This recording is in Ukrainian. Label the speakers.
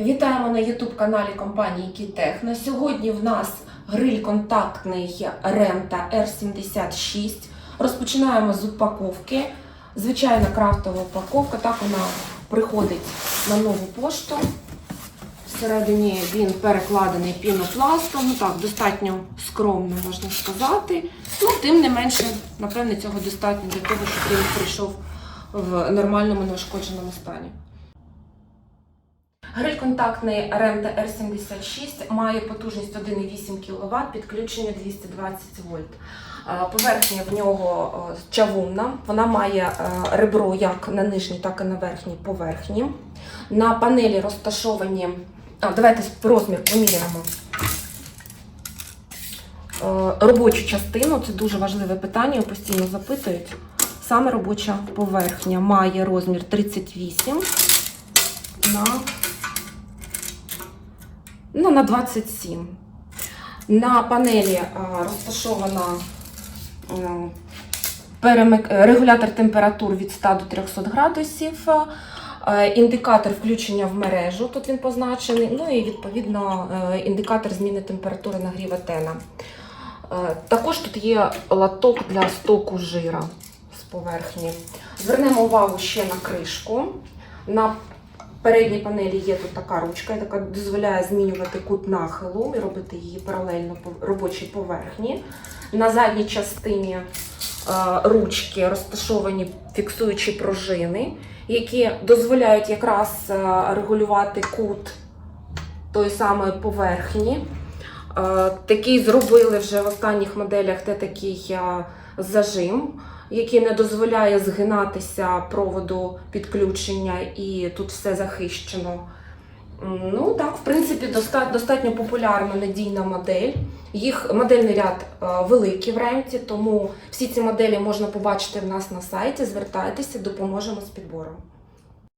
Speaker 1: Вітаємо на youtube каналі компанії Кітехно. Сьогодні в нас гриль контактний Рента R76. Розпочинаємо з упаковки. Звичайна крафтова упаковка. Так вона приходить на нову пошту. Всередині він перекладений пінопластом. Ну так, достатньо скромно можна сказати. Ну, тим не менше, напевне, цього достатньо для того, щоб він прийшов в нормальному неушкодженому стані. Гриль контактний Renta R76 має потужність 1,8 кВт, підключення 220 вольт. Поверхня в нього чавунна, вона має е, ребро як на нижній, так і на верхній поверхні. На панелі розташовані. А, давайте розмір поміряємо. Е, Робочу частину це дуже важливе питання, його постійно запитують. Саме робоча поверхня має розмір 38 на ну, на 27. На панелі а, розташована перемик- е, регулятор температур від 100 до 300 градусів, е, індикатор включення в мережу, тут він позначений, ну і відповідно е, індикатор зміни температури нагріва тена. Е, Також тут є латок для стоку жира з поверхні. Звернемо увагу ще на кришку. На передній панелі є тут така ручка, яка дозволяє змінювати кут нахилу і робити її паралельно робочій поверхні. На задній частині е, ручки розташовані фіксуючі пружини, які дозволяють якраз е, регулювати кут тої самої поверхні. Е, Такий зробили вже в останніх моделях, де такий зажим, який не дозволяє згинатися проводу підключення, і тут все захищено. Ну так, в принципі, достатньо популярна надійна модель. Їх модельний ряд е, великий в ренті, тому всі ці моделі можна побачити в нас на сайті. Звертайтеся, допоможемо з підбором.